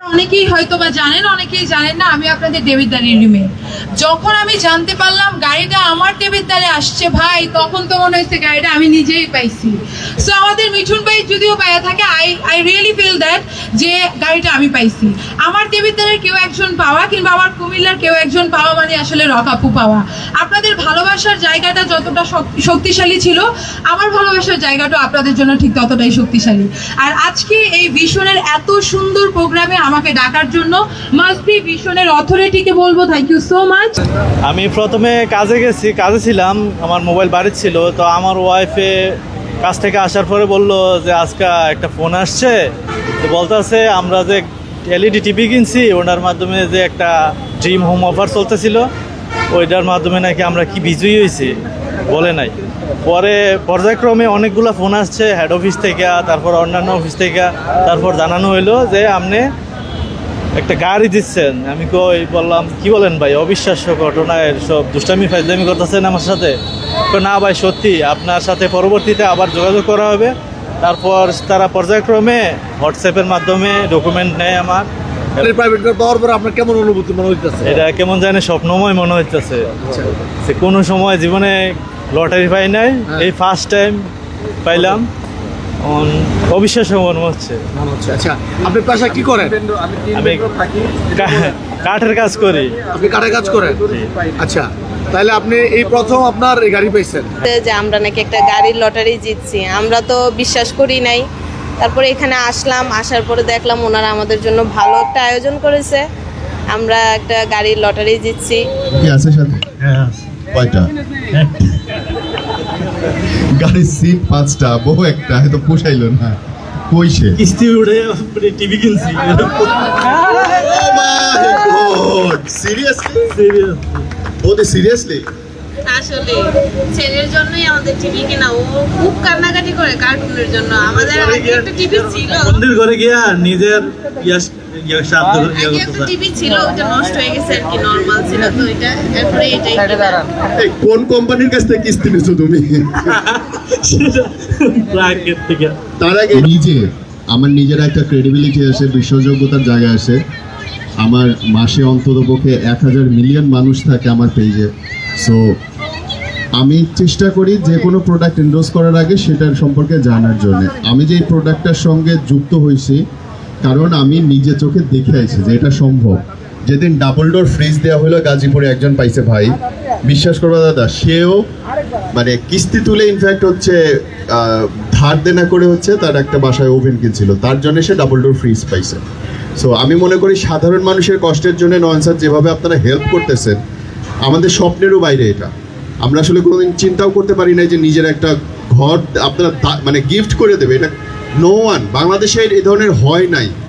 অনেকেই হয়তো বা জানেন অনেকেই জানেন না আমি আপনাদের দেবিদ্বারের মেয়ে যখন আমি জানতে পারলাম গাড়িটা আমার দেবিদ্বারে আসছে ভাই, তখন তো মনে হচ্ছে গাড়িটা আমি নিজেই পাইছি। সো আমাদের মিঠুন ভাই যদিও পাইয়া থাকে I I really feel that যে গাড়িটা আমি পাইছি। আমার টেবিল দেবিদ্বারের কেউ একজন পাওয়া কিংবা আমার কুমিল্লার কেউ একজন পাওয়া মানে আসলে রকাপু পাওয়া। আপনাদের ভালোবাসার জায়গাটা যতটা শক্তিশালী ছিল, আমার ভালোবাসার জায়গাটা আপনাদের জন্য ঠিক ততটাই শক্তিশালী। আর আজকে এই ভীষণের এত সুন্দর প্রোগ্রামে আমাকে ডাকার জন্য মাস্ট বি ভীষণের অথরিটিকে বলব। থ্যাংক ইউ সো মাচ আমি প্রথমে কাজে গেছি, কাজে ছিলাম, আমার মোবাইল বাড়ির ছিল, তো আমার ওয়াইফে কাজ থেকে আসার পরে বলল যে, আজকে একটা ফোন আসছে। তো বলতেছে, আমরা যে এলইডি টিভি কিনছি ওনার মাধ্যমে যে একটা ড্রিম হোম অফার চলতেছিল, ওইটার মাধ্যমে নাকি আমরা কি বিজয়ী হয়েছি? বলে নাই। পরে পর্যায়ক্রমে অনেকগুলো ফোন আসছে হেড অফিস থেকে, তারপর অন্যান্য অফিস থেকে, তারপর জানানো হইল যে, আপনি একটা গাড়ি দিচ্ছেন। আমি কই বললাম কি বলেন ভাই অবিশ্বাস্য ঘটনা এর সব দুষ্টামি ফাইজলামি করতেছেন আমার সাথে? না ভাই সত্যি আপনার সাথে পরবর্তীতে আবার যোগাযোগ করা হবে। তারপর তারা পর্যায়ক্রমে হোয়াটসঅ্যাপের মাধ্যমে ডকুমেন্ট নেয় আমার। প্রাইভেট কার পাওয়ার পর আপনার কেমন অনুভূতি মনে হইতেছে? এটা কেমন জানে স্বপ্নময় মনে হইতেছে। সে কোনো সময় জীবনে লটারি পাই নাই। এই ফার্স্ট টাইম পাইলাম। অবিশ্বাস্য মনে হচ্ছে। মনে হচ্ছে। আচ্ছা আপনি পেশা কি করেন? আমি কাঠের কাজ করি। আপনি কাঠে কাজ করেন? আচ্ছা তাহলে আপনি এই প্রথম আপনার গাড়ি পাইছেন। যে আমরা নাকি একটা গাড়ির লটারি জিতছি। আমরা তো বিশ্বাস করি নাই। তারপরে এখানে আসলাম আসার পরে দেখলাম ওনারা আমাদের জন্য ভালো একটা আয়োজন করেছে। আমরা একটা গাড়ির লটারি জিতছি। কি আছে সাথে? কয়টা? গাড়ির সিট পাঁচটা বউ একটা হয়তো পোষাইলো না। কইছে কিস্তি উঠে টিভি কিনছি। সিরিয়াসলি ওদের সিরিয়াসলি আসলে ছেলের জন্যই আমাদের টিভি কেনা ও খুব কান্নাকাটি করে কার্টুনের জন্য। আমাদের আগে একটা টিভি ছিল। বন্ধুর ঘরে গিয়া নিজের ইয়া ইয়া আগে করতে একটা চায়। টিভি ছিল ওটা নষ্ট হয়ে গেছে আর কি নর্মাল ছিল। তো এটা তারপরে এটাই কেনা। এই কোন কোম্পানির কাছ থেকে কিস্তি নিছো তুমি? তার আগে নিজে আমার নিজের একটা ক্রেডিবিলিটি আসে বিশ্বাসযোগ্যতার জায়গা আসে আমার মাসে অন্তত পক্ষে এক হাজার মিলিয়ন মানুষ থাকে আমার পেজে সো আমি চেষ্টা করি যে কোনো প্রোডাক্ট এন্ডোজ করার আগে সেটার সম্পর্কে জানার জন্য। আমি যে এই প্রোডাক্টটার সঙ্গে যুক্ত হয়েছি কারণ আমি নিজে চোখে দেখে আইছি যে এটা সম্ভব। যেদিন ডাবল ডোর ফ্রিজ দেওয়া হলো গাজীপুরে একজন পাইছে ভাই। বিশ্বাস করব দাদা, সেও মানে কিস্তি তুলে ইনফ্যাক্ট হচ্ছে ধার দেনা করে হচ্ছে তার একটা বাসায় ওভেন কিনছিল। তার জন্য সে ডাবল ডোর ফ্রিজ পাইছে। সো আমি মনে করি সাধারণ মানুষের কষ্টের জন্য নয়ন স্যার যেভাবে আপনারা হেল্প করতেছেন, আমাদের স্বপ্নেরও বাইরে এটা। আমরা আসলে কোনোদিন চিন্তাও করতে পারি না যে নিজের একটা ঘর আপনারা মানে গিফট করে দেবে। এটা নো ওয়ান বাংলাদেশের এ ধরনের হয় নাই।